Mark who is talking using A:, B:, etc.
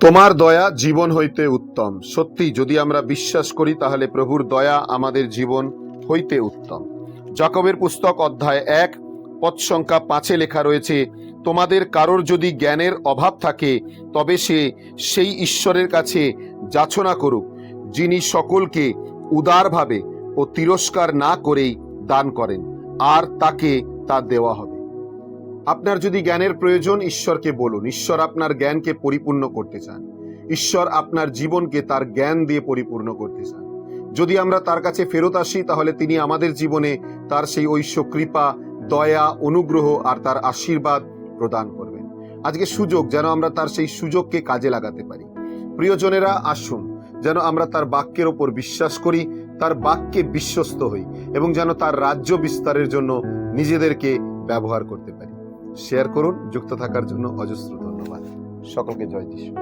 A: তোমার দয়া জীবন হইতে উত্তম। সত্যি, যদি আমরা বিশ্বাস করি, তাহলে প্রভুর দয়া আমাদের জীবন হইতে উত্তম। জাকবের পুস্তক অধ্যায় এক পদ সংখ্যা পাঁচে লেখা রয়েছে, তোমাদের কারোর যদি জ্ঞানের অভাব থাকে, তবে সে সেই ঈশ্বরের কাছে যাচনা করুক, যিনি সকলকে উদারভাবে ও তিরস্কার না করেই দান করেন, আর তাকে তা দেওয়া হবে। আপনার যদি জ্ঞানের প্রয়োজন, ঈশ্বরকে বলুন। ঈশ্বর আপনার জ্ঞানকে পরিপূর্ণ করতে চান। ঈশ্বর আপনার জীবনকে তার জ্ঞান দিয়ে পরিপূর্ণ করতে চান। যদি আমরা তার কাছে ফেরত আসি, তাহলে তিনি আমাদের জীবনে তার সেই ঐশ্য কৃপা, দয়া, অনুগ্রহ আর তার আশীর্বাদ প্রদান করবেন। আজকে সুযোগ যেন আমরা তার সেই সুযোগকে কাজে লাগাতে পারি। প্রিয়জনেরা, আসুন যেন আমরা তার বাক্যের ওপর বিশ্বাস করি, তার বাক্যে বিশ্বস্ত হই এবং যেন তার রাজ্য বিস্তারের জন্য নিজেদেরকে ব্যবহার করতে পারি। শেয়ার করুন যুক্ত থাকার জন্য অজস্র ধন্যবাদ। সকলকে জয় যিশু